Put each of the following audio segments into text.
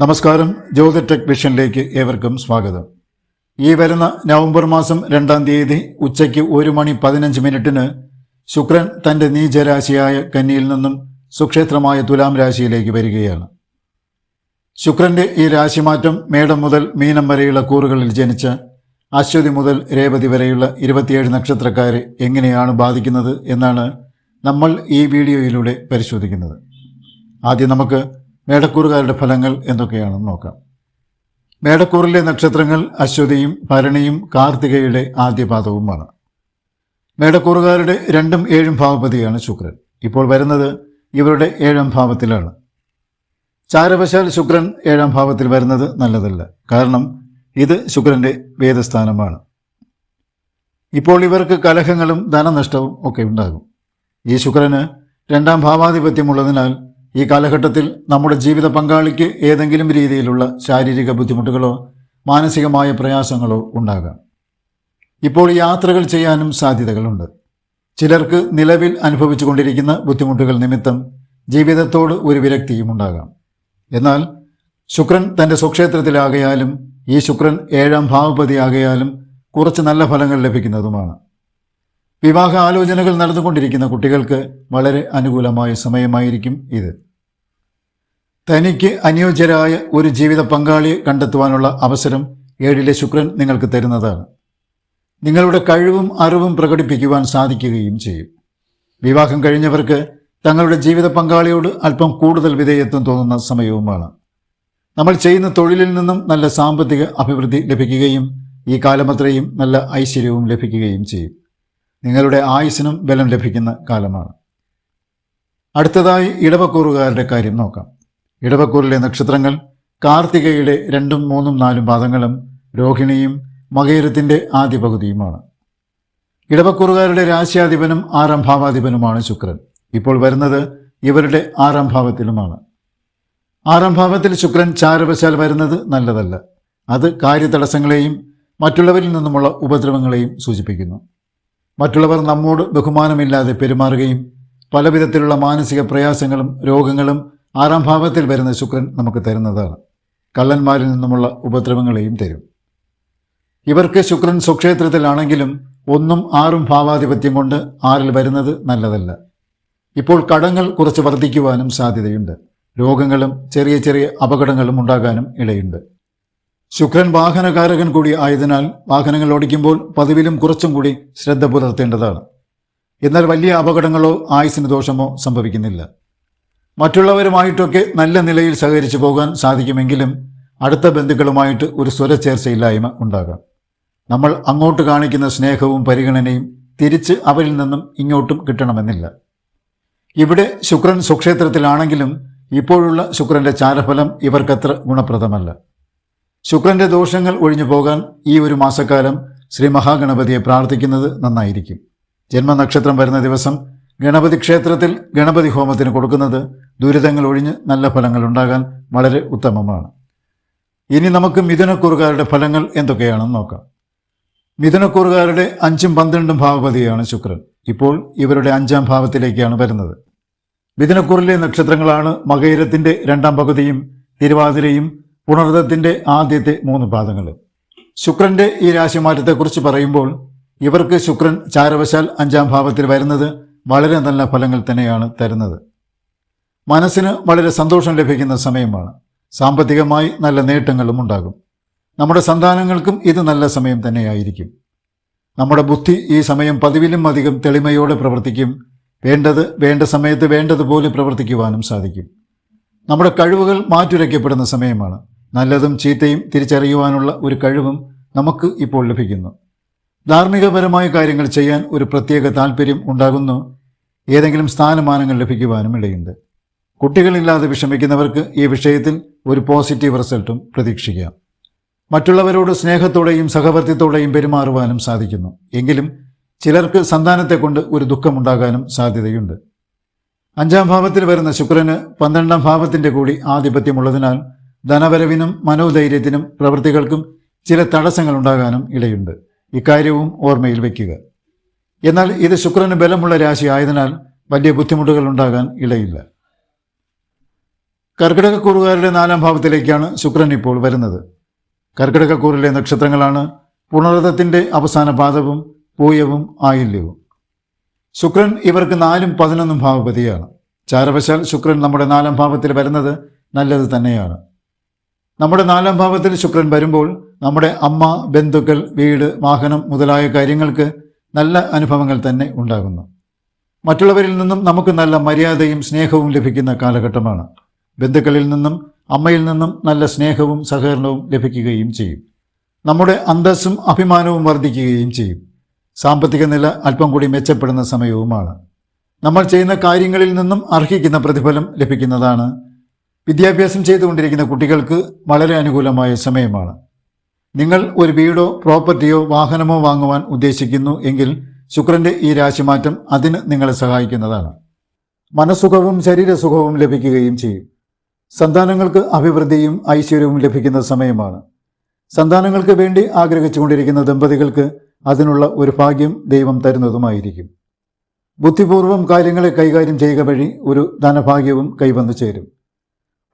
നമസ്കാരം. ജ്യോതി ടെക് വിഷനിലേക്ക് ഏവർക്കും സ്വാഗതം. ഈ വരുന്ന നവംബർ മാസം രണ്ടാം തീയതി ഉച്ചയ്ക്ക് ഒരു മണി പതിനഞ്ച് മിനിറ്റിന് ശുക്രൻ തന്റെ നീചരാശിയായ കന്നിയിൽ നിന്നും സുക്ഷേത്രമായ തുലാം രാശിയിലേക്ക് വരികയാണ്. ശുക്രന്റെ ഈ രാശിമാറ്റം മേടം മുതൽ മീനം വരെയുള്ള കൂറുകളിൽ ജനിച്ച അശ്വതി മുതൽ രേവതി വരെയുള്ള ഇരുപത്തിയേഴ് നക്ഷത്രക്കാരെ എങ്ങനെയാണ് ബാധിക്കുന്നത് എന്നാണ് നമ്മൾ ഈ വീഡിയോയിലൂടെ പരിശോധിക്കുന്നത്. ആദ്യം നമുക്ക് മേടക്കൂറുകാരുടെ ഫലങ്ങൾ എന്തൊക്കെയാണെന്ന് നോക്കാം. മേടക്കൂറിലെ നക്ഷത്രങ്ങൾ അശ്വതിയും ഭരണിയും കാർത്തികയുടെ ആദ്യപാദവുമാണ്. മേടക്കൂറുകാരുടെ രണ്ടും ഏഴും ഭാവപതിയാണ് ശുക്രൻ. ഇപ്പോൾ വരുന്നത് ഇവരുടെ ഏഴാം ഭാവത്തിലാണ്. ചാരവശാൽ ശുക്രൻ ഏഴാം ഭാവത്തിൽ വരുന്നത് നല്ലതല്ല. കാരണം ഇത് ശുക്രന്റെ വേദസ്ഥാനമാണ്. ഇപ്പോൾ ഇവർക്ക് കലഹങ്ങളും ധനനഷ്ടവും ഒക്കെ ഉണ്ടാകും. ഈ ശുക്രന് രണ്ടാം ഭാവാധിപത്യമുള്ളതിനാൽ ഈ കാലഘട്ടത്തിൽ നമ്മുടെ ജീവിത പങ്കാളിക്ക് ഏതെങ്കിലും രീതിയിലുള്ള ശാരീരിക ബുദ്ധിമുട്ടുകളോ മാനസികമായ പ്രയാസങ്ങളോ ഉണ്ടാകാം. ഇപ്പോൾ യാത്രകൾ ചെയ്യാനും സാധ്യതകളുണ്ട്. ചിലർക്ക് നിലവിൽ അനുഭവിച്ചു കൊണ്ടിരിക്കുന്ന ബുദ്ധിമുട്ടുകൾ നിമിത്തം ജീവിതത്തോട് ഒരു വിരക്തിയും ഉണ്ടാകാം. എന്നാൽ ശുക്രൻ തന്റെ സ്വക്ഷേത്രത്തിലാകയാലും ഈ ശുക്രൻ ഏഴാം ഭാവപതിയാകയാലും കുറച്ച് നല്ല ഫലങ്ങൾ ലഭിക്കുന്നതുമാണ്. വിവാഹ ആലോചനകൾ നടന്നുകൊണ്ടിരിക്കുന്ന കുട്ടികൾക്ക് വളരെ അനുകൂലമായ സമയമായിരിക്കും ഇത്. തനിക്ക് അനുയോജ്യരായ ഒരു ജീവിത പങ്കാളിയെ കണ്ടെത്തുവാനുള്ള അവസരം ഏഴിലെ ശുക്രൻ നിങ്ങൾക്ക് തരുന്നതാണ്. നിങ്ങളുടെ കഴിവും അറിവും പ്രകടിപ്പിക്കുവാൻ സാധിക്കുകയും ചെയ്യും. വിവാഹം കഴിഞ്ഞവർക്ക് തങ്ങളുടെ ജീവിത പങ്കാളിയോട് അല്പം കൂടുതൽ വിധേയത്വം തോന്നുന്ന സമയവുമാണ്. നമ്മൾ ചെയ്യുന്ന തൊഴിലിൽ നിന്നും നല്ല സാമ്പത്തിക അഭിവൃദ്ധി ലഭിക്കുകയും ഈ കാലമത്രയും നല്ല ഐശ്വര്യവും ലഭിക്കുകയും ചെയ്യും. നിങ്ങളുടെ ആയുസ്സിനും ബലം ലഭിക്കുന്ന കാലമാണ്. അടുത്തതായി ഇടവക്കൂറുകാരുടെ കാര്യം നോക്കാം. ഇടവക്കൂറിലെ നക്ഷത്രങ്ങൾ കാർത്തികയുടെ രണ്ടും മൂന്നും നാലും പാദങ്ങളും രോഹിണിയും മകേരത്തിന്റെ ആദ്യ പകുതിയുമാണ്. ഇടവക്കൂറുകാരുടെ രാശ്യാധിപനും ആറാം ഭാവാധിപനുമാണ് ശുക്രൻ. ഇപ്പോൾ വരുന്നത് ഇവരുടെ ആറാം ഭാവത്തിലുമാണ്. ആറാം ഭാവത്തിൽ ശുക്രൻ ചാരവശാൽ വരുന്നത് നല്ലതല്ല. അത് കാര്യതടസ്സങ്ങളെയും മറ്റുള്ളവരിൽ നിന്നുമുള്ള ഉപദ്രവങ്ങളെയും സൂചിപ്പിക്കുന്നു. മറ്റുള്ളവർ നമ്മോട് ബഹുമാനമില്ലാതെ പെരുമാറുകയും പലവിധത്തിലുള്ള മാനസിക പ്രയാസങ്ങളും രോഗങ്ങളും ആറാം ഭാവത്തിൽ വരുന്ന ശുക്രൻ നമുക്ക് തരുന്നതാണ് കള്ളന്മാരിൽ നിന്നുമുള്ള ഉപദ്രവങ്ങളെയും തരും. ഇവർക്ക് ശുക്രൻ സ്വക്ഷേത്രത്തിലാണെങ്കിലും ഒന്നും ആറും ഭാവാധിപത്യം കൊണ്ട് ആറിൽ വരുന്നത് നല്ലതല്ല. ഇപ്പോൾ കടങ്ങൾ കുറച്ച് വർദ്ധിക്കുവാനും സാധ്യതയുണ്ട്. രോഗങ്ങളും ചെറിയ ചെറിയ അപകടങ്ങളും ഉണ്ടാകാനും ഇടയുണ്ട്. ശുക്രൻ വാഹനകാരകൻ കൂടി ആയതിനാൽ വാഹനങ്ങൾ ഓടിക്കുമ്പോൾ പതിവിലും കുറച്ചും കൂടി ശ്രദ്ധ പുലർത്തേണ്ടതാണ്. എന്നാൽ വലിയ അപകടങ്ങളോ ആയുസിന് ദോഷമോ സംഭവിക്കുന്നില്ല. മറ്റുള്ളവരുമായിട്ടൊക്കെ നല്ല നിലയിൽ സഹകരിച്ചു പോകാൻ സാധിക്കുമെങ്കിലും അടുത്ത ബന്ധുക്കളുമായിട്ട് ഒരു സ്വരച്ചേർച്ചയില്ലായ്മ ഉണ്ടാകാം. നമ്മൾ അങ്ങോട്ട് കാണിക്കുന്ന സ്നേഹവും പരിഗണനയും തിരിച്ച് അവരിൽ നിന്നും ഇങ്ങോട്ടും കിട്ടണമെന്നില്ല. ഇവിടെ ശുക്രൻ സുക്ഷേത്രത്തിലാണെങ്കിലും ഇപ്പോഴുള്ള ശുക്രന്റെ ചാരഫലം ഇവർക്കത്ര ഗുണപ്രദമല്ല. ശുക്രന്റെ ദോഷങ്ങൾ ഒഴിഞ്ഞു പോകാൻ ഈ ഒരു മാസക്കാലം ശ്രീ മഹാഗണപതിയെ പ്രാർത്ഥിക്കുന്നത് നന്നായിരിക്കും. ജന്മനക്ഷത്രം വരുന്ന ദിവസം ഗണപതി ക്ഷേത്രത്തിൽ ഗണപതി ഹോമത്തിന് കൊടുക്കുന്നത് ദുരിതങ്ങൾ ഒഴിഞ്ഞ് നല്ല ഫലങ്ങൾ ഉണ്ടാകാൻ വളരെ ഉത്തമമാണ്. ഇനി നമുക്ക് മിഥുനക്കൂറുകാരുടെ ഫലങ്ങൾ എന്തൊക്കെയാണെന്ന് നോക്കാം. മിഥുനക്കൂറുകാരുടെ അഞ്ചും പന്ത്രണ്ടും ഭാവപതിയാണ് ശുക്രൻ. ഇപ്പോൾ ഇവരുടെ അഞ്ചാം ഭാവത്തിലേക്കാണ് വരുന്നത്. മിഥുനക്കൂറിലെ നക്ഷത്രങ്ങളാണ് മകയിരത്തിന്റെ രണ്ടാം പകുതിയും തിരുവാതിരയും പുണർദത്തിന്റെ ആദ്യത്തെ മൂന്ന് പാദങ്ങൾ. ശുക്രന്റെ ഈ രാശിമാറ്റത്തെക്കുറിച്ച് പറയുമ്പോൾ ഇവർക്ക് ശുക്രൻ ചാരവശാൽ അഞ്ചാം ഭാവത്തിൽ വരുന്നത് വളരെ നല്ല ഫലങ്ങൾ തന്നെയാണ് തരുന്നത്. മനസ്സിന് വളരെ സന്തോഷം ലഭിക്കുന്ന സമയമാണ്. സാമ്പത്തികമായി നല്ല നേട്ടങ്ങളും ഉണ്ടാകും. നമ്മുടെ സന്താനങ്ങൾക്കും ഇത് നല്ല സമയം തന്നെയായിരിക്കും. നമ്മുടെ ബുദ്ധി ഈ സമയം പതിവിലും അധികം തെളിമയോടെ പ്രവർത്തിക്കും. വേണ്ടത് വേണ്ട സമയത്ത് വേണ്ടതുപോലെ പ്രവർത്തിക്കുവാനും സാധിക്കും. നമ്മുടെ കഴിവുകൾ മാറ്റുരയ്ക്കപ്പെടുന്ന സമയമാണ്. നല്ലതും ചീത്തയും തിരിച്ചറിയുവാനുള്ള ഒരു കഴിവും നമുക്ക് ഇപ്പോൾ ലഭിക്കുന്നു. ധാർമ്മികപരമായ കാര്യങ്ങൾ ചെയ്യാൻ ഒരു പ്രത്യേക താല്പര്യം ഉണ്ടാകുന്നു. ഏതെങ്കിലും സ്ഥാനമാനങ്ങൾ ലഭിക്കുവാനും ഇടയുണ്ട്. കുട്ടികളില്ലാതെ വിഷമിക്കുന്നവർക്ക് ഈ വിഷയത്തിൽ ഒരു പോസിറ്റീവ് റിസൾട്ടും പ്രതീക്ഷിക്കാം. മറ്റുള്ളവരോട് സ്നേഹത്തോടെയും സഹവർത്തിത്തോടെയും പെരുമാറുവാനും സാധിക്കുന്നു. എങ്കിലും ചിലർക്ക് സന്താനത്തെ കൊണ്ട് ഒരു ദുഃഖമുണ്ടാകാനും സാധ്യതയുണ്ട്. അഞ്ചാം ഭാവത്തിൽ വരുന്ന ശുക്രന് പന്ത്രണ്ടാം ഭാവത്തിന്റെ കൂടി ആധിപത്യമുള്ളതിനാൽ ധനവരവിനും മനോധൈര്യത്തിനും പ്രവൃത്തികൾക്കും ചില തടസ്സങ്ങൾ ഉണ്ടാകാനും ഇടയുണ്ട്. ഇക്കാര്യവും ഓർമ്മയിൽ വയ്ക്കുക. എന്നാൽ ഇത് ശുക്രന് ബലമുള്ള രാശി ആയതിനാൽ വലിയ ബുദ്ധിമുട്ടുകൾ ഉണ്ടാകാൻ ഇടയില്ല. കർക്കിടകക്കൂറുകാരുടെ നാലാം ഭാവത്തിലേക്കാണ് ശുക്രൻ ഇപ്പോൾ വരുന്നത്. കർക്കിടകക്കൂറിലെ നക്ഷത്രങ്ങളാണ് പുണർതത്തിന്റെ അവസാന പാദവും പൂയവും ആയില്യവും. ശുക്രൻ ഇവർക്ക് നാലും പതിനൊന്നും ഭാവപതിയാണ്. ചാരവശാൽ ശുക്രൻ നമ്മുടെ നാലാം ഭാവത്തിൽ വരുന്നത് നല്ലത് തന്നെയാണ്. നമ്മുടെ നാലാം ഭാവത്തിൽ ശുക്രൻ വരുമ്പോൾ നമ്മുടെ അമ്മ ബന്ധുക്കൾ വീട് വാഹനം മുതലായ കാര്യങ്ങൾക്ക് നല്ല അനുഭവങ്ങൾ തന്നെ ഉണ്ടാകുന്നു. മറ്റുള്ളവരിൽ നിന്നും നമുക്ക് നല്ല മര്യാദയും സ്നേഹവും ലഭിക്കുന്ന കാലഘട്ടമാണ്. ബന്ധുക്കളിൽ നിന്നും അമ്മയിൽ നിന്നും നല്ല സ്നേഹവും സഹകരണവും ലഭിക്കുകയും ചെയ്യും. നമ്മുടെ അന്തസ്സും അഭിമാനവും വർദ്ധിക്കുകയും ചെയ്യും. സാമ്പത്തിക നില അല്പം കൂടി മെച്ചപ്പെടുന്ന സമയവുമാണ്. നമ്മൾ ചെയ്യുന്ന കാര്യങ്ങളിൽ നിന്നും അർഹിക്കുന്ന പ്രതിഫലം ലഭിക്കുന്നതാണ് വിദ്യാഭ്യാസം ചെയ്തുകൊണ്ടിരിക്കുന്ന കുട്ടികൾക്ക് വളരെ അനുകൂലമായ സമയമാണ്. നിങ്ങൾ ഒരു വീടോ പ്രോപ്പർട്ടിയോ വാഹനമോ വാങ്ങുവാൻ ഉദ്ദേശിക്കുന്നു എങ്കിൽ ശുക്രന്റെ ഈ രാശിമാറ്റം അതിന് നിങ്ങളെ സഹായിക്കുന്നതാണ്. മനസ്സുഖവും ശരീരസുഖവും ലഭിക്കുകയും ചെയ്യും. സന്താനങ്ങൾക്ക് അഭിവൃദ്ധിയും ഐശ്വര്യവും ലഭിക്കുന്ന സമയമാണ്. സന്താനങ്ങൾക്ക് വേണ്ടി ആഗ്രഹിച്ചുകൊണ്ടിരിക്കുന്ന ദമ്പതികൾക്ക് അതിനുള്ള ഒരു ഭാഗ്യം ദൈവം തരുന്നതുമായിരിക്കും. ബുദ്ധിപൂർവം കാര്യങ്ങളെ കൈകാര്യം ചെയ്യുക വഴി ഒരു ധനഭാഗ്യവും കൈവന്നു ചേരും.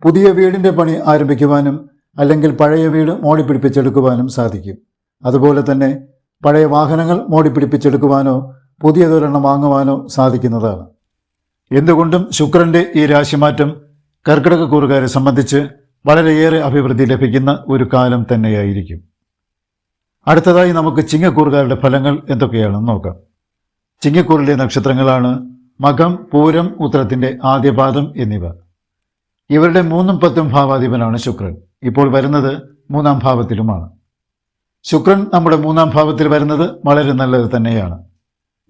പുതിയ വീടിന്റെ പണി ആരംഭിക്കുവാനും അല്ലെങ്കിൽ പഴയ വീട് മോടിപ്പിടിപ്പിച്ചെടുക്കുവാനും സാധിക്കും. അതുപോലെ തന്നെ പഴയ വാഹനങ്ങൾ മോടിപ്പിടിപ്പിച്ചെടുക്കുവാനോ പുതിയതൊരെണ്ണം വാങ്ങുവാനോ സാധിക്കുന്നതാണ്. എന്തുകൊണ്ടും ശുക്രന്റെ ഈ രാശിമാറ്റം കർക്കിടകക്കൂറുകാരെ സംബന്ധിച്ച് വളരെയേറെ അഭിവൃദ്ധി ലഭിക്കുന്ന ഒരു കാലം തന്നെയായിരിക്കും. അടുത്തതായി നമുക്ക് ചിങ്ങക്കൂറുകാരുടെ ഫലങ്ങൾ എന്തൊക്കെയാണെന്ന് നോക്കാം. ചിങ്ങക്കൂറിലെ നക്ഷത്രങ്ങളാണ് മകം പൂരം ഉത്തരത്തിന്റെ ആദ്യപാദം എന്നിവ. ഇവരുടെ മൂന്നും പത്തും ഭാവാധിപനാണ് ശുക്രൻ. ഇപ്പോൾ വരുന്നത് മൂന്നാം ഭാവത്തിലുമാണ്. ശുക്രൻ നമ്മുടെ മൂന്നാം ഭാവത്തിൽ വരുന്നത് വളരെ നല്ലത് തന്നെയാണ്.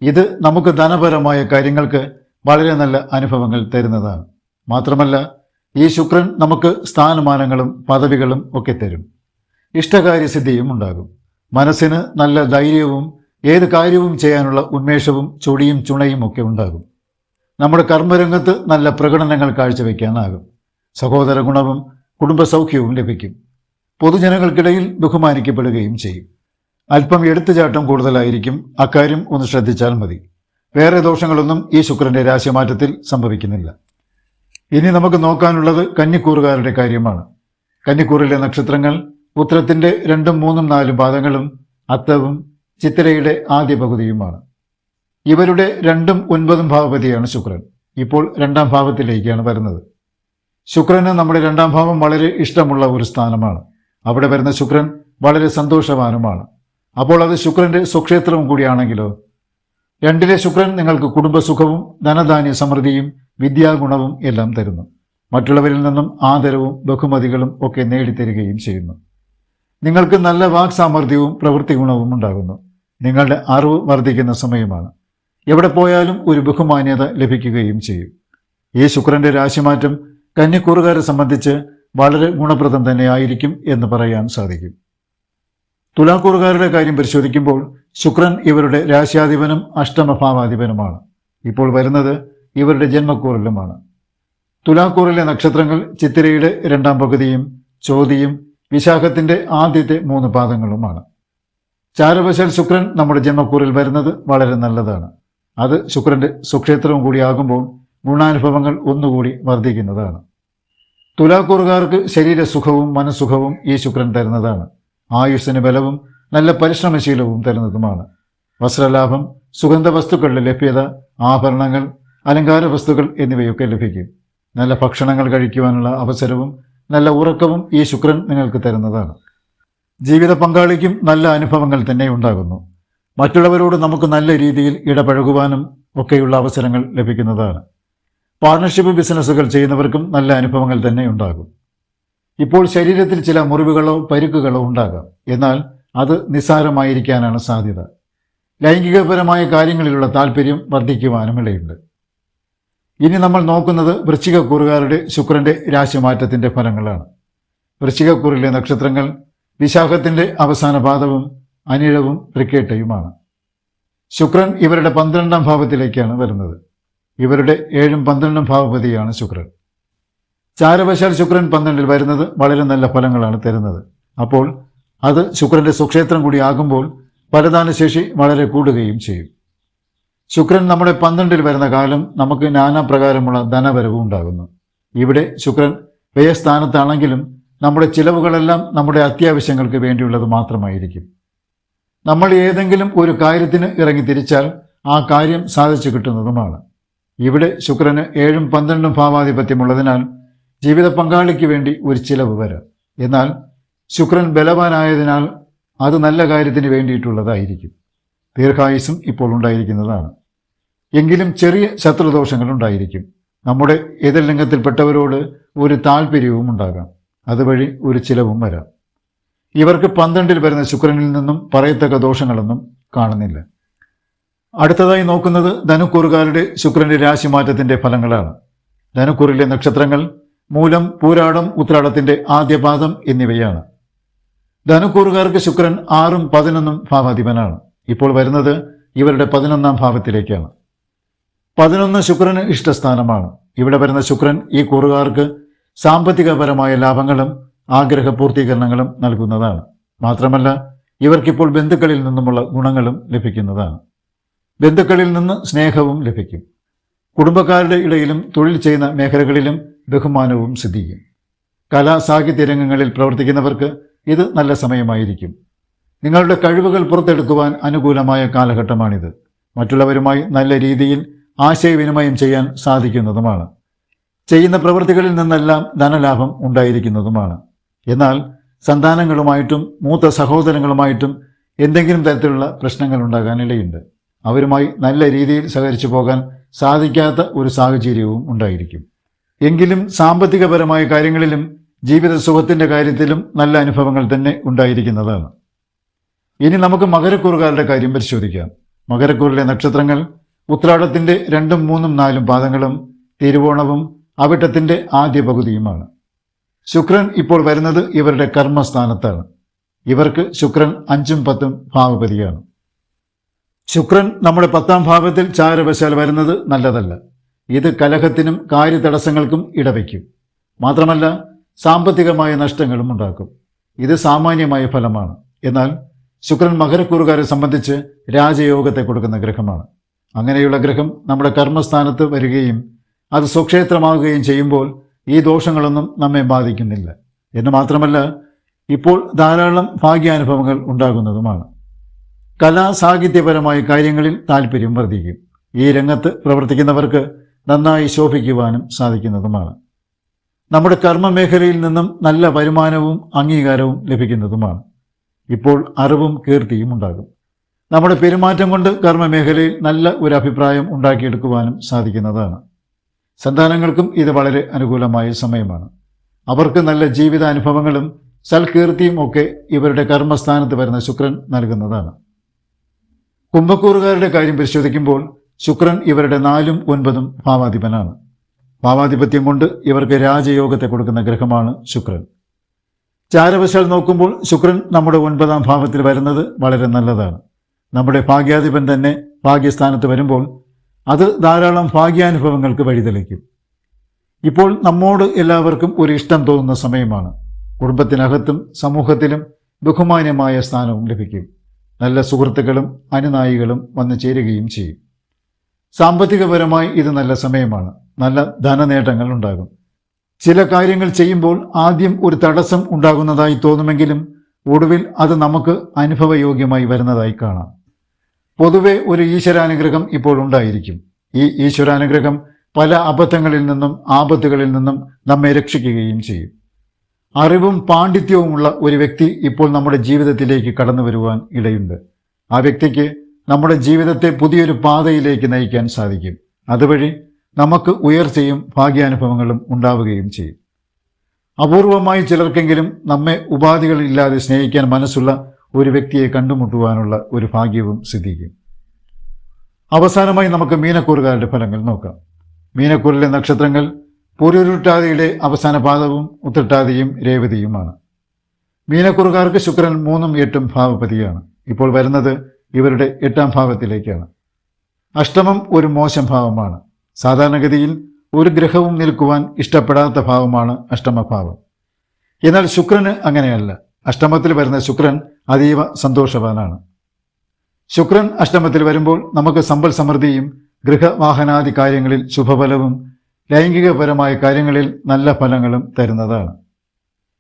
ഇത് നമുക്ക് ധനപരമായ കാര്യങ്ങൾക്ക് വളരെ നല്ല അനുഭവങ്ങൾ തരുന്നതാണ്. മാത്രമല്ല ഈ ശുക്രൻ നമുക്ക് സ്ഥാനമാനങ്ങളും പദവികളും ഒക്കെ തരും. ഇഷ്ടകാര്യസിദ്ധിയും ഉണ്ടാകും. മനസ്സിന് നല്ല ധൈര്യവും ഏത് കാര്യവും ചെയ്യാനുള്ള ഉന്മേഷവും ചൊടിയും ചുണയും ഒക്കെ ഉണ്ടാകും. നമ്മുടെ കർമ്മരംഗത്ത് നല്ല പ്രകടനങ്ങൾ കാഴ്ചവെക്കാനാകും. സഹോദര ഗുണവും കുടുംബസൗഖ്യവും ലഭിക്കും. പൊതുജനങ്ങൾക്കിടയിൽ ബഹുമാനിക്കപ്പെടുകയും ചെയ്യും. അല്പം എടുത്തുചാട്ടം കൂടുതലായിരിക്കും അക്കാര്യം ഒന്ന് ശ്രദ്ധിച്ചാൽ മതി. വേറെ ദോഷങ്ങളൊന്നും ഈ ശുക്രന്റെ രാശിമാറ്റത്തിൽ സംഭവിക്കുന്നില്ല. ഇനി നമുക്ക് നോക്കാനുള്ളത് കന്നിക്കൂറുകാരുടെ കാര്യമാണ്. കന്നിക്കൂറിലെ നക്ഷത്രങ്ങൾ ഉത്രത്തിന്റെ രണ്ടും മൂന്നും നാലും പാദങ്ങളും അത്തവും ചിത്തിരയുടെ ആദ്യ പകുതിയുമാണ്. ഇവരുടെ രണ്ടും ഒൻപതും ഭാവപതിയാണ് ശുക്രൻ. ഇപ്പോൾ രണ്ടാം ഭാവത്തിലേക്കാണ് വരുന്നത്. ശുക്രന് നമ്മുടെ രണ്ടാം ഭാവം വളരെ ഇഷ്ടമുള്ള ഒരു സ്ഥാനമാണ്. അവിടെ വരുന്ന ശുക്രൻ വളരെ സന്തോഷവാനുമാണ്. അപ്പോൾ അത് ശുക്രന്റെ സ്വക്ഷേത്രവും കൂടിയാണെങ്കിലോ? രണ്ടിലെ ശുക്രൻ നിങ്ങൾക്ക് കുടുംബസുഖവും ധനധാന്യ സമൃദ്ധിയും വിദ്യാഗുണവും എല്ലാം തരുന്നു. മറ്റുള്ളവരിൽ നിന്നും ആദരവും ബഹുമതികളും ഒക്കെ നേടിത്തരികയും ചെയ്യുന്നു. നിങ്ങൾക്ക് നല്ല വാക് സാമർഥ്യവും പ്രവൃത്തി ഗുണവും ഉണ്ടാകുന്നു. നിങ്ങളുടെ അറിവ് വർദ്ധിക്കുന്ന സമയമാണ്. എവിടെ പോയാലും ഒരു ബഹുമാന്യത ലഭിക്കുകയും ചെയ്യും. ഈ ശുക്രന്റെ രാശിമാറ്റം കന്യക്കൂറുകാരെ സംബന്ധിച്ച് വളരെ ഗുണപ്രദം തന്നെയായിരിക്കും എന്ന് പറയാൻ സാധിക്കും. തുലാക്കൂറുകാരുടെ കാര്യം പരിശോധിക്കുമ്പോൾ ശുക്രൻ ഇവരുടെ രാശ്യാധിപനും അഷ്ടമഭാവാധിപനുമാണ്. ഇപ്പോൾ വരുന്നത് ഇവരുടെ ജന്മക്കൂറിലുമാണ്. തുലാക്കൂറിലെ നക്ഷത്രങ്ങൾ ചിത്തിരയുടെ രണ്ടാം പകുതിയും ചോതിയും വിശാഖത്തിന്റെ ആദ്യത്തെ മൂന്ന് പാദങ്ങളുമാണ്. ചാരവശാൽ ശുക്രൻ നമ്മുടെ ജന്മക്കൂറിൽ വരുന്നത് വളരെ നല്ലതാണ്. അത് ശുക്രന്റെ സുക്ഷേത്രവും കൂടിയാകുമ്പോൾ ഗുണാനുഭവങ്ങൾ ഒന്നുകൂടി വർദ്ധിക്കുന്നതാണ്. തുലാക്കൂറുകാർക്ക് ശരീരസുഖവും മനസ്സുഖവും ഈ ശുക്രൻ തരുന്നതാണ്. ആയുസ്സിന് ബലവും നല്ല പരിശ്രമശീലവും തരുന്നതുമാണ്. വസ്ത്രലാഭം സുഗന്ധ വസ്തുക്കളുടെ ലഭ്യത ആഭരണങ്ങൾ അലങ്കാര വസ്തുക്കൾ എന്നിവയൊക്കെ ലഭിക്കും. നല്ല ഭക്ഷണങ്ങൾ കഴിക്കുവാനുള്ള അവസരവും നല്ല ഉറക്കവും ഈ ശുക്രൻ നിങ്ങൾക്ക് തരുന്നതാണ്. ജീവിത പങ്കാളിക്കും നല്ല അനുഭവങ്ങൾ തന്നെ ഉണ്ടാകുന്നു. മറ്റുള്ളവരോട് നമുക്ക് നല്ല രീതിയിൽ ഇടപഴകുവാനും ഒക്കെയുള്ള അവസരങ്ങൾ ലഭിക്കുന്നതാണ്. പാർട്ണർഷിപ്പ് ബിസിനസ്സുകൾ ചെയ്യുന്നവർക്കും നല്ല അനുഭവങ്ങൾ തന്നെ ഉണ്ടാകും. ഇപ്പോൾ ശരീരത്തിൽ ചില മുറിവുകളോ പരുക്കുകളോ ഉണ്ടാകാം. എന്നാൽ അത് നിസ്സാരമായിരിക്കാനാണ് സാധ്യത. ലൈംഗികപരമായ കാര്യങ്ങളിലുള്ള താല്പര്യം വർദ്ധിക്കുവാനും ഇടയുണ്ട്. ഇനി നമ്മൾ നോക്കുന്നത് വൃശ്ചികക്കൂറുകാരുടെ ശുക്രന്റെ രാശിമാറ്റത്തിന്റെ ഫലങ്ങളാണ്. വൃശ്ചികക്കൂറിലെ നക്ഷത്രങ്ങൾ വിശാഖത്തിന്റെ അവസാന പാദവും അനിഴവും തൃക്കേട്ടയുമാണ് ശുക്രൻ ഇവരുടെ പന്ത്രണ്ടാം ഭാവത്തിലേക്കാണ് വരുന്നത്. ഇവരുടെ ഏഴും പന്ത്രണ്ടും ഭാവപതിയാണ് ശുക്രൻ. ചാരവശാൽ ശുക്രൻ പന്ത്രണ്ടിൽ വരുന്നത് വളരെ നല്ല ഫലങ്ങളാണ് തരുന്നത്. അപ്പോൾ അത് ശുക്രന്റെ സുക്ഷേത്രം കൂടി ആകുമ്പോൾ ഫലദാനശേഷി വളരെ കൂടുകയും ചെയ്യും. ശുക്രൻ നമ്മുടെ പന്ത്രണ്ടിൽ വരുന്ന കാലം നമുക്ക് നാനാപ്രകാരമുള്ള ധനവരവും ഉണ്ടാകുന്നു. ഇവിടെ ശുക്രൻ വ്യയസ്ഥാനത്താണെങ്കിലും നമ്മുടെ ചിലവുകളെല്ലാം നമ്മുടെ അത്യാവശ്യങ്ങൾക്ക് വേണ്ടിയുള്ളത് മാത്രമായിരിക്കും. നമ്മൾ ഏതെങ്കിലും ഒരു കാര്യത്തിന് ഇറങ്ങി തിരിച്ചാൽ ആ കാര്യം സാധിച്ചു കിട്ടുന്നതുമാണ്. ഇവിടെ ശുക്രന് ഏഴും പന്ത്രണ്ടും ഭാവാധിപത്യമുള്ളതിനാൽ ജീവിത പങ്കാളിക്ക് വേണ്ടി ഒരു ചിലവ് വരാം. എന്നാൽ ശുക്രൻ ബലവാനായതിനാൽ അത് നല്ല കാര്യത്തിന് വേണ്ടിയിട്ടുള്ളതായിരിക്കും. ദീർഘായുസും ഇപ്പോൾ ഉണ്ടായിരിക്കുന്നതാണ്. എങ്കിലും ചെറിയ ശത്രുദോഷങ്ങൾ ഉണ്ടായിരിക്കും. നമ്മുടെ എതിർ ലിംഗത്തിൽപ്പെട്ടവരോട് ഒരു താല്പര്യവും ഉണ്ടാകാം. അതുവഴി ഒരു ചിലവും വരാം. ഇവർക്ക് പന്ത്രണ്ടിൽ വരുന്ന ശുക്രനിൽ നിന്നും പറയത്തക്ക ദോഷങ്ങളൊന്നും കാണുന്നില്ല. അടുത്തതായി നോക്കുന്നത് ധനുക്കൂറുകാരുടെ ശുക്രന്റെ രാശിമാറ്റത്തിന്റെ ഫലങ്ങളാണ്. ധനുക്കൂറിലെ നക്ഷത്രങ്ങൾ മൂലം പൂരാടം ഉത്രാടത്തിന്റെ ആദ്യപാദം എന്നിവയാണ്. ധനുക്കൂറുകാർക്ക് ശുക്രൻ ആറും പതിനൊന്നും ഭാവാധിപനാണ്. ഇപ്പോൾ വരുന്നത് ഇവരുടെ പതിനൊന്നാം ഭാവത്തിലേക്കാണ്. പതിനൊന്ന് ശുക്രന് ഇഷ്ടസ്ഥാനമാണ്. ഇവിടെ വരുന്ന ശുക്രൻ ഈ കൂറുകാർക്ക് സാമ്പത്തികപരമായ ലാഭങ്ങളും ആഗ്രഹ പൂർത്തീകരണങ്ങളും നൽകുന്നതാണ്. മാത്രമല്ല ഇവർക്കിപ്പോൾ ബന്ധുക്കളിൽ നിന്നുമുള്ള ഗുണങ്ങളും ലഭിക്കുന്നതാണ്. ബന്ധുക്കളിൽ നിന്ന് സ്നേഹവും ലഭിക്കും. കുടുംബക്കാരുടെ ഇടയിലും തൊഴിൽ ചെയ്യുന്ന മേഖലകളിലും ബഹുമാനവും സിദ്ധിക്കും. കലാ സാഹിത്യ രംഗങ്ങളിൽ പ്രവർത്തിക്കുന്നവർക്ക് ഇത് നല്ല സമയമായിരിക്കും. നിങ്ങളുടെ കഴിവുകൾ പുറത്തെടുക്കുവാൻ അനുകൂലമായ കാലഘട്ടമാണിത്. മറ്റുള്ളവരുമായി നല്ല രീതിയിൽ ആശയവിനിമയം ചെയ്യാൻ സാധിക്കുന്നതുമാണ്. ചെയ്യുന്ന പ്രവൃത്തികളിൽ നിന്നെല്ലാം ധനലാഭം ഉണ്ടായിരിക്കുന്നതുമാണ്. എന്നാൽ സന്താനങ്ങളുമായിട്ടും മൂത്ത സഹോദരങ്ങളുമായിട്ടും എന്തെങ്കിലും തരത്തിലുള്ള പ്രശ്നങ്ങൾ ഉണ്ടാകാൻ ഇടയുണ്ട്. അവരുമായി നല്ല രീതിയിൽ സഹകരിച്ചു പോകാൻ സാധിക്കാത്ത ഒരു സാഹചര്യവും ഉണ്ടായിരിക്കും. എങ്കിലും സാമ്പത്തികപരമായ കാര്യങ്ങളിലും ജീവിത സുഖത്തിന്റെ കാര്യത്തിലും നല്ല അനുഭവങ്ങൾ തന്നെ ഉണ്ടായിരിക്കുന്നതാണ്. ഇനി നമുക്ക് മകരക്കൂറുകാരുടെ കാര്യം പരിശോധിക്കാം. മകരക്കൂറിലെ നക്ഷത്രങ്ങൾ ഉത്രാടത്തിന്റെ രണ്ടും മൂന്നും നാലും പാദങ്ങളും തിരുവോണവും അവിട്ടത്തിന്റെ ആദ്യ പകുതിയുമാണ്. ശുക്രൻ ഇപ്പോൾ വരുന്നത് ഇവരുടെ കർമ്മസ്ഥാനത്താണ്. ഇവർക്ക് ശുക്രൻ അഞ്ചും പത്തും ഭാവപതിയാണ്. ശുക്രൻ നമ്മുടെ പത്താം ഭാവത്തിൽ ചാരവശാൽ വരുന്നത് നല്ലതല്ല. ഇത് കലഹത്തിനും കാര്യതടസ്സങ്ങൾക്കും ഇടവയ്ക്കും. മാത്രമല്ല സാമ്പത്തികമായ നഷ്ടങ്ങളും ഉണ്ടാക്കും. ഇത് സാമാന്യമായ ഫലമാണ്. എന്നാൽ ശുക്രൻ മകരക്കൂറുകാരെ സംബന്ധിച്ച് രാജയോഗത്തെ കൊടുക്കുന്ന ഗ്രഹമാണ്. അങ്ങനെയുള്ള ഗ്രഹം നമ്മുടെ കർമ്മസ്ഥാനത്ത് വരികയും അത് സ്വക്ഷേത്രമാകുകയും ചെയ്യുമ്പോൾ ഈ ദോഷങ്ങളൊന്നും നമ്മെ ബാധിക്കുന്നില്ല. എന്ന് മാത്രമല്ല ഇപ്പോൾ ധാരാളം ഭാഗ്യാനുഭവങ്ങൾ ഉണ്ടാകുന്നതുമാണ്. കലാ സാഹിത്യപരമായ കാര്യങ്ങളിൽ താല്പര്യം വർദ്ധിക്കും. ഈ രംഗത്ത് പ്രവർത്തിക്കുന്നവർക്ക് നന്നായി ശോഭിക്കുവാനും സാധിക്കുന്നതുമാണ്. നമ്മുടെ കർമ്മമേഖലയിൽ നിന്നും നല്ല വരുമാനവും അംഗീകാരവും ലഭിക്കുന്നതുമാണ്. ഇപ്പോൾ അറിവും കീർത്തിയും ഉണ്ടാകും. നമ്മുടെ പെരുമാറ്റം കൊണ്ട് കർമ്മമേഖലയിൽ നല്ല ഒരു അഭിപ്രായം ഉണ്ടാക്കിയെടുക്കുവാനും സാധിക്കുന്നതാണ്. സന്താനങ്ങൾക്കും ഇത് വളരെ അനുകൂലമായ സമയമാണ്. അവർക്ക് നല്ല ജീവിതാനുഭവങ്ങളും സൽകീർത്തിയും ഒക്കെ ഇവരുടെ കർമ്മസ്ഥാനത്ത് വരുന്ന ശുക്രൻ നൽകുന്നതാണ്. കുംഭക്കൂറുകാരുടെ കാര്യം പരിശോധിക്കുമ്പോൾ ശുക്രൻ ഇവരുടെ നാലും ഒൻപതും ഭാവാധിപനാണ്. ഭാവാധിപത്യം കൊണ്ട് ഇവർക്ക് രാജയോഗത്തെ കൊടുക്കുന്ന ഗ്രഹമാണ് ശുക്രൻ. ചാരവശാൽ നോക്കുമ്പോൾ ശുക്രൻ നമ്മുടെ ഒൻപതാം ഭാവത്തിൽ വരുന്നത് വളരെ നല്ലതാണ്. നമ്മുടെ ഭാഗ്യാധിപൻ തന്നെ ഭാഗ്യസ്ഥാനത്ത് വരുമ്പോൾ അത് ധാരാളം ഭാഗ്യാനുഭവങ്ങൾക്ക് വഴിതെളിക്കും. ഇപ്പോൾ നമ്മോട് എല്ലാവർക്കും ഒരു ഇഷ്ടം തോന്നുന്ന സമയമാണ്. കുടുംബത്തിനകത്തും സമൂഹത്തിലും ബഹുമാന്യമായ സ്ഥാനവും ലഭിക്കും. നല്ല സുഹൃത്തുക്കളും അനുനായികളും വന്നു ചേരുകയും ചെയ്യും. സാമ്പത്തികപരമായി ഇത് നല്ല സമയമാണ്. നല്ല ധനനേട്ടങ്ങൾ ഉണ്ടാകും. ചില കാര്യങ്ങൾ ചെയ്യുമ്പോൾ ആദ്യം ഒരു തടസ്സം ഉണ്ടാകുന്നതായി തോന്നുമെങ്കിലും ഒടുവിൽ അത് നമുക്ക് അനുഭവയോഗ്യമായി വരുന്നതായി കാണാം. പൊതുവെ ഒരു ഈശ്വരാനുഗ്രഹം ഇപ്പോൾ ഉണ്ടായിരിക്കും. ഈ ഈശ്വരാനുഗ്രഹം പല അബദ്ധങ്ങളിൽ നിന്നും ആപത്തുകളിൽ നിന്നും നമ്മെ രക്ഷിക്കുകയും ചെയ്യും. അറിവും പാണ്ഡിത്യവുമുള്ള ഒരു വ്യക്തി ഇപ്പോൾ നമ്മുടെ ജീവിതത്തിലേക്ക് കടന്നു വരുവാൻ ഇടയുണ്ട്. ആ വ്യക്തിക്ക് നമ്മുടെ ജീവിതത്തെ പുതിയൊരു പാതയിലേക്ക് നയിക്കാൻ സാധിക്കും. അതുവഴി നമുക്ക് ഉയർച്ചയും ഭാഗ്യാനുഭവങ്ങളും ഉണ്ടാവുകയും ചെയ്യും. അപൂർവമായി ചിലർക്കെങ്കിലും നമ്മെ ഉപാധികളില്ലാതെ സ്നേഹിക്കാൻ മനസ്സുള്ള ഒരു വ്യക്തിയെ കണ്ടുമുട്ടുവാനുള്ള ഒരു ഭാഗ്യവും സിദ്ധിക്കും. അവസാനമായി നമുക്ക് മീനക്കൂറുകാരുടെ ഫലങ്ങൾ നോക്കാം. മീനക്കൂറിലെ നക്ഷത്രങ്ങൾ പുരുരുട്ടാതിയുടെ അവസാന പാദവും ഉത്തട്ടാതിയും രേവതിയുമാണ്. മീനക്കുറുകാർക്ക് ശുക്രൻ മൂന്നും എട്ടും ഭാവപതിയാണ്. ഇപ്പോൾ വരുന്നത് ഇവരുടെ എട്ടാം ഭാവത്തിലേക്കാണ്. അഷ്ടമം ഒരു മോശം ഭാവമാണ്. സാധാരണഗതിയിൽ ഒരു ഗ്രഹവും നിൽക്കുവാൻ ഇഷ്ടപ്പെടാത്ത ഭാവമാണ് അഷ്ടമഭാവം. എന്നാൽ ശുക്രന് അങ്ങനെയല്ല. അഷ്ടമത്തിൽ വരുന്ന ശുക്രൻ അതീവ സന്തോഷവാനാണ്. ശുക്രൻ അഷ്ടമത്തിൽ വരുമ്പോൾ നമുക്ക് സമ്പൽ സമൃദ്ധിയും ഗൃഹവാഹനാദി കാര്യങ്ങളിൽ ശുഭഫലവും ലൈംഗികപരമായ കാര്യങ്ങളിൽ നല്ല ഫലങ്ങളും തരുന്നതാണ്.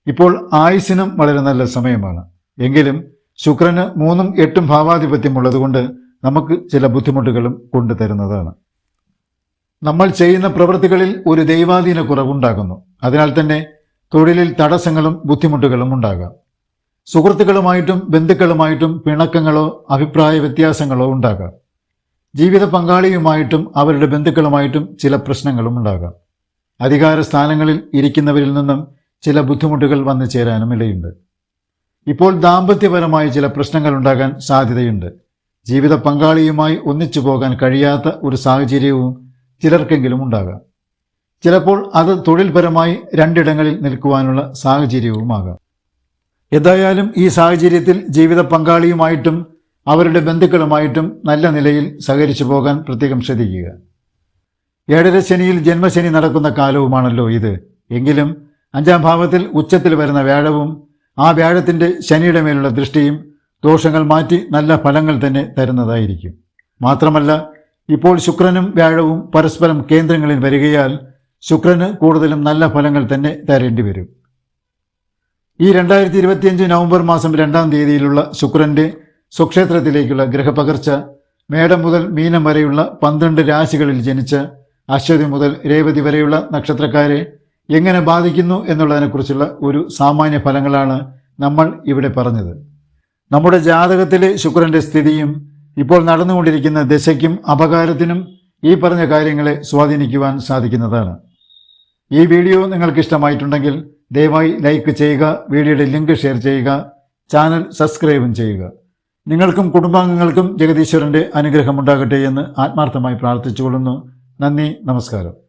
ഇപ്പോൾ ആയുസിനും വളരെ നല്ല സമയമാണ്. എങ്കിലും ശുക്രന് മൂന്നും എട്ടും ഭാവാധിപത്യമുള്ളതുകൊണ്ട് നമുക്ക് ചില ബുദ്ധിമുട്ടുകളും കൊണ്ടുതരുന്നതാണ് നമ്മൾ ചെയ്യുന്ന പ്രവൃത്തികളിൽ ഒരു ദൈവാധീന കുറവുണ്ടാകുന്നു. അതിനാൽ തന്നെ തൊഴിലിൽ തടസ്സങ്ങളും ബുദ്ധിമുട്ടുകളും ഉണ്ടാകാം. സുഹൃത്തുക്കളുമായിട്ടും ബന്ധുക്കളുമായിട്ടും പിണക്കങ്ങളോ അഭിപ്രായ വ്യത്യാസങ്ങളോ ഉണ്ടാകാം. ജീവിത പങ്കാളിയുമായിട്ടും അവരുടെ ബന്ധുക്കളുമായിട്ടും ചില പ്രശ്നങ്ങളും ഉണ്ടാകാം. അധികാര സ്ഥാനങ്ങളിൽ ഇരിക്കുന്നവരിൽ നിന്നും ചില ബുദ്ധിമുട്ടുകൾ വന്നു ചേരാനും ഇടയുണ്ട്. ഇപ്പോൾ ദാമ്പത്യപരമായ ചില പ്രശ്നങ്ങൾ ഉണ്ടാകാൻ സാധ്യതയുണ്ട്. ജീവിത പങ്കാളിയുമായി ഒന്നിച്ചു പോകാൻ കഴിയാത്ത ഒരു സാഹചര്യവും ചിലർക്കെങ്കിലും ഉണ്ടാകാം. ചിലപ്പോൾ അത് തൊഴിൽപരമായി രണ്ടിടങ്ങളിൽ നിൽക്കുവാനുള്ള സാഹചര്യവുമാകാം. എന്തായാലും ഈ സാഹചര്യത്തിൽ ജീവിത പങ്കാളിയുമായിട്ടും അവരുടെ ബന്ധുക്കളുമായിട്ടും നല്ല നിലയിൽ സഹകരിച്ചു പോകാൻ പ്രത്യേകം ശ്രദ്ധിക്കുക. ഏഴര ശനിയിൽ ജന്മശനി നടക്കുന്ന കാലവുമാണല്ലോ ഇത്. എങ്കിലും അഞ്ചാം ഭാവത്തിൽ ഉച്ചത്തിൽ വരുന്ന വ്യാഴവും ആ വ്യാഴത്തിന്റെ ശനിയുടെ മേലുള്ള ദൃഷ്ടിയും ദോഷങ്ങൾ മാറ്റി നല്ല ഫലങ്ങൾ തന്നെ തരുന്നതായിരിക്കും. മാത്രമല്ല ഇപ്പോൾ ശുക്രനും വ്യാഴവും പരസ്പരം കേന്ദ്രങ്ങളിൽ വരികയാൽ ശുക്രന് കൂടുതലും നല്ല ഫലങ്ങൾ തന്നെ തരേണ്ടി വരും. ഈ രണ്ടായിരത്തി ഇരുപത്തിയഞ്ച് നവംബർ മാസം രണ്ടാം തീയതിയിലുള്ള ശുക്രന്റെ സ്വക്ഷേത്രത്തിലേക്കുള്ള ഗ്രഹപകർച്ച മേടം മുതൽ മീനം വരെയുള്ള പന്ത്രണ്ട് രാശികളിൽ ജനിച്ച അശ്വതി മുതൽ രേവതി വരെയുള്ള നക്ഷത്രക്കാരെ എങ്ങനെ ബാധിക്കുന്നു എന്നുള്ളതിനെക്കുറിച്ചുള്ള ഒരു സാമാന്യ ഫലങ്ങളാണ് നമ്മൾ ഇവിടെ പറഞ്ഞത്. നമ്മുടെ ജാതകത്തിലെ ശുക്രന്റെ സ്ഥിതിയും ഇപ്പോൾ നടന്നുകൊണ്ടിരിക്കുന്ന ദശയ്ക്കും അപകാരത്തിനും ഈ പറഞ്ഞ കാര്യങ്ങളെ സ്വാധീനിക്കുവാൻ സാധിക്കുന്നതാണ്. ഈ വീഡിയോ നിങ്ങൾക്ക് ഇഷ്ടമായിട്ടുണ്ടെങ്കിൽ ദയവായി ലൈക്ക് ചെയ്യുക വീഡിയോയുടെ ലിങ്ക് ഷെയർ ചെയ്യുക ചാനൽ സബ്സ്ക്രൈബും ചെയ്യുക. നിങ്ങൾക്കും കുടുംബാംഗങ്ങൾക്കും ജഗദീശ്വരന്റെ അനുഗ്രഹം ഉണ്ടാകട്ടെ എന്ന് ആത്മാർത്ഥമായി പ്രാർത്ഥിച്ചുകൊള്ളുന്നു. നന്ദി നമസ്കാരം.